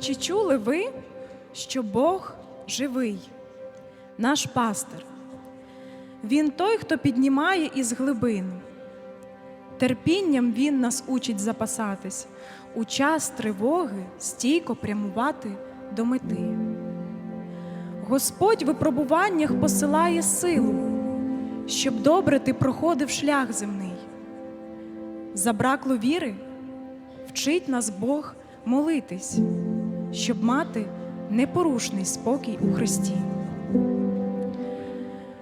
Чи чули ви, що Бог живий, наш пастир? Він той, хто піднімає із глибин. Терпінням Він нас учить запасатись, у час тривоги стійко прямувати до мети. Господь в випробуваннях посилає силу, щоб добре ти проходив шлях земний. Забракло віри, вчить нас Бог молитись, щоб мати непорушний спокій у Христі.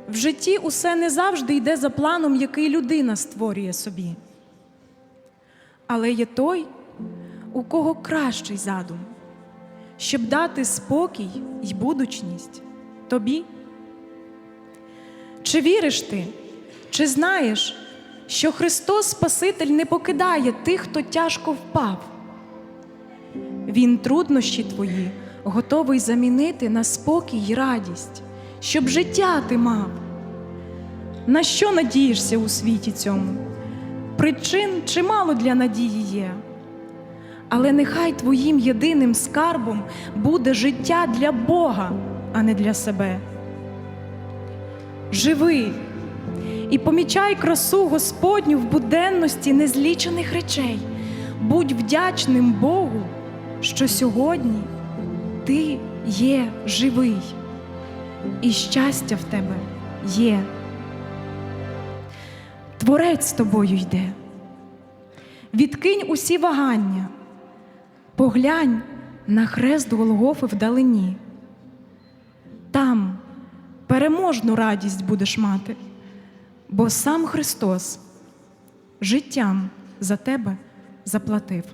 В житті усе не завжди йде за планом, який людина створює собі. Але є той, у кого кращий задум, щоб дати спокій й будучність тобі. Чи віриш ти, чи знаєш, що Христос Спаситель не покидає тих, хто тяжко впав? Він труднощі твої готовий замінити на спокій й радість, щоб життя ти мав. На що надієшся у світі цьому? Причин чимало для надії є. Але нехай твоїм єдиним скарбом буде життя для Бога, а не для себе. Живи і помічай красу Господню в буденності незлічених речей. Будь вдячним Богу, що сьогодні ти є живий, і щастя в тебе є. Творець з тобою йде. Відкинь усі вагання, поглянь на хрест Голгофи вдалині. Там переможну радість будеш мати, бо сам Христос життям за тебе заплатив.